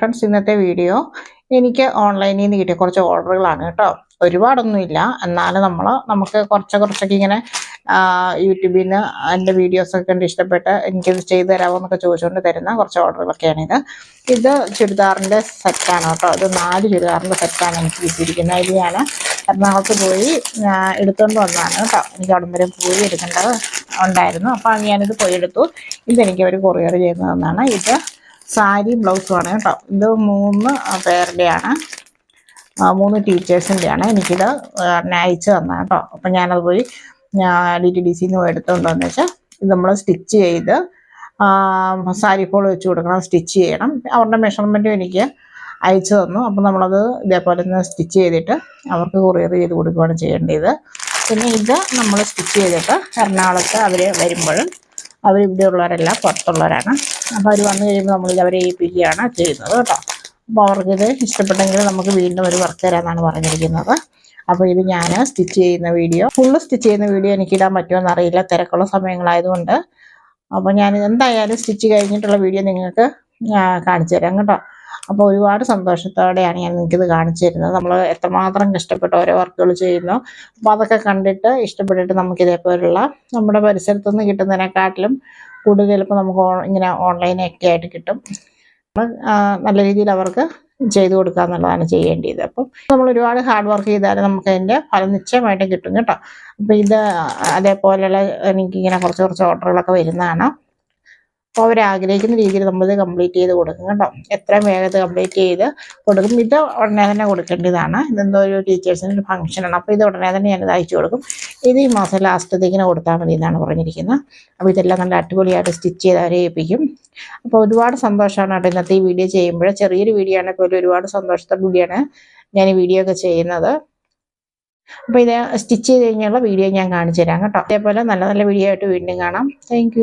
Friends ഇന്നത്തെ video എനിക്ക് ഓൺലൈനിൽ നിന്ന് കിട്ടിയ കുറച്ച് ഓർഡറുകളാണ് കേട്ടോ. ഒരുപാടൊന്നുമില്ല. എന്നാലും നമ്മൾ നമുക്ക് കുറച്ച് കുറച്ചൊക്കെ ഇങ്ങനെ യൂട്യൂബിൽ നിന്ന് എന്റെ വീഡിയോസൊക്കെ കണ്ട് ഇഷ്ടപ്പെട്ട് എനിക്കിത് ചെയ്തു തരാമോ എന്നൊക്കെ ചോദിച്ചുകൊണ്ട് തരുന്ന കുറച്ച് ഓർഡറുകളൊക്കെയാണിത് ഇത്. ചുരിദാറിന്റെ സെറ്റാണ് കേട്ടോ. ഇത് നാല് ചുരിദാറിന്റെ സെറ്റാണ് എനിക്ക് കിട്ടിയിരിക്കുന്നത്. ഇത് ഞാൻ എറണാകുളത്ത് പോയി എടുത്തുകൊണ്ട് വന്നതാണ് കേട്ടോ. എനിക്ക് അവിടം വരെ പോയി എടുക്കേണ്ടത് ഉണ്ടായിരുന്നു. അപ്പോൾ ഞാനിത് പോയി എടുത്തു. ഇതെനിക്ക് അവർ കൊറിയർ ചെയ്യുന്നതെന്നാണ് ഇത് സാരി ബ്ലൗസുമാണ് കേട്ടോ. ഇത് മൂന്ന് പേരുടെയാണ്. മൂന്ന് ടീച്ചേഴ്സിന്റെയാണ് എനിക്കിത് അയച്ചു തന്നാണ് കേട്ടോ. അപ്പം ഞാനത് പോയി ഡി ടി ഡി സിന്ന് പോയി എടുത്തുകൊണ്ടുവന്നു വെച്ചാൽ ഇത് നമ്മൾ സ്റ്റിച്ച് ചെയ്ത് സാരി ഫോൾ വെച്ച് കൊടുക്കണം സ്റ്റിച്ച് ചെയ്യണം. അവരുടെ മെഷർമെന്റും എനിക്ക് അയച്ചു തന്നു. അപ്പം നമ്മളത് ഇതേപോലെ തന്നെ സ്റ്റിച്ച് ചെയ്തിട്ട് അവർക്ക് കൊറിയർ ചെയ്ത് കൊടുക്കുകയാണ് ചെയ്യേണ്ടത്. പിന്നെ ഇത് നമ്മൾ സ്റ്റിച്ച് ചെയ്തിട്ട് എറണാകുളത്ത് അവർ വരുമ്പോഴും അവർ ഇവിടെ ഉള്ളവരല്ല പുറത്തുള്ളവരാണ്. അപ്പോൾ അവർ വന്നു കഴിയുമ്പോൾ നമ്മൾ അവരെ ഏൽപ്പിക്കുകയാണ് ചെയ്യുന്നത് കേട്ടോ. അപ്പോൾ അവർക്കിത് ഇഷ്ടപ്പെട്ടെങ്കിൽ നമുക്ക് വീണ്ടും ഒരു വർക്ക് തരാമെന്നാണ് പറഞ്ഞിരിക്കുന്നത്. അപ്പോൾ ഇത് ഞാൻ സ്റ്റിച്ച് ചെയ്യുന്ന വീഡിയോ. ഫുള്ള് സ്റ്റിച്ച് ചെയ്യുന്ന വീഡിയോ എനിക്ക് ഇടാൻ പറ്റുമെന്ന് അറിയില്ല. തിരക്കുള്ള സമയങ്ങളായതുകൊണ്ട്. അപ്പോൾ ഞാൻ എന്തായാലും സ്റ്റിച്ച് കഴിഞ്ഞിട്ടുള്ള വീഡിയോ നിങ്ങൾക്ക് കാണിച്ചു തരാം കേട്ടോ. അപ്പോൾ ഒരുപാട് സന്തോഷത്തോടെയാണ് ഞാൻ നിങ്ങൾക്കിത് കാണിച്ചു തരുന്നത്. നമ്മൾ എത്രമാത്രം കഷ്ടപ്പെട്ട് ഓരോ വർക്കുകൾ ചെയ്യുന്നു. അപ്പോൾ അതൊക്കെ കണ്ടിട്ട് ഇഷ്ടപ്പെട്ടിട്ട് നമുക്ക് ഇതേപോലുള്ള നമ്മുടെ പരിസരത്തുനിന്ന് കിട്ടുന്നതിനെക്കാട്ടിലും കൂടുതൽ ചിലപ്പോൾ നമുക്ക് ഇങ്ങനെ ഓൺലൈനൊക്കെ ആയിട്ട് കിട്ടും. നല്ല രീതിയിൽ അവർക്ക് ചെയ്തു കൊടുക്കുക എന്നുള്ളതാണ് ചെയ്യേണ്ടത്. അപ്പം നമ്മൾ ഒരുപാട് ഹാർഡ് വർക്ക് ചെയ്താൽ നമുക്ക് അതിന്റെ ഫലം നിശ്ചയമായിട്ട് കിട്ടും കേട്ടോ. അപ്പം ഇത് അതേപോലെയുള്ള എനിക്കിങ്ങനെ കുറച്ച് കുറച്ച് ഓർഡറുകളൊക്കെ വരുന്നതാണ്. അപ്പോൾ അവർ ആഗ്രഹിക്കുന്ന രീതിയിൽ ഇത് കംപ്ലീറ്റ് ചെയ്ത് കൊടുക്കും കേട്ടോ. എത്ര വേഗത്തിൽ കംപ്ലീറ്റ് ചെയ്ത് കൊടുക്കും. ഇത് ഉടനെ തന്നെ കൊടുക്കേണ്ടതാണ്. ഇതെന്തോ ഒരു ടീച്ചേഴ്സിന് ഒരു ഫംഗ്ഷനാണ് അപ്പോൾ ഇത് ഉടനെ തന്നെ ഞാനിത് അയച്ചു കൊടുക്കും. ഇത് ഈ മാസം ലാസ്റ്റത്തേക്കിന് കൊടുത്താൽ മതി എന്നാണ് പറഞ്ഞിരിക്കുന്നത്. അപ്പോൾ ഇതെല്ലാം നല്ല അടിപൊളിയായിട്ട് സ്റ്റിച്ച് ചെയ്ത് അവരെ ഏൽപ്പിക്കും. അപ്പോൾ ഒരുപാട് സന്തോഷമാണ് കേട്ടോ ഇന്നത്തെ ഈ വീഡിയോ ചെയ്യുമ്പോൾ ചെറിയൊരു വീഡിയോ ആണെങ്കിൽ പോലും ഒരുപാട് സന്തോഷത്തോടു കൂടിയാണ് ഞാൻ ഈ വീഡിയോ ഒക്കെ ചെയ്യുന്നത്. അപ്പോൾ ഇത് സ്റ്റിച്ച് ചെയ്ത് കഴിഞ്ഞുള്ള വീഡിയോ ഞാൻ കാണിച്ചു തരാം കേട്ടോ. അതേപോലെ നല്ല നല്ല വീഡിയോ ആയിട്ട് വീണ്ടും കാണാം. താങ്ക്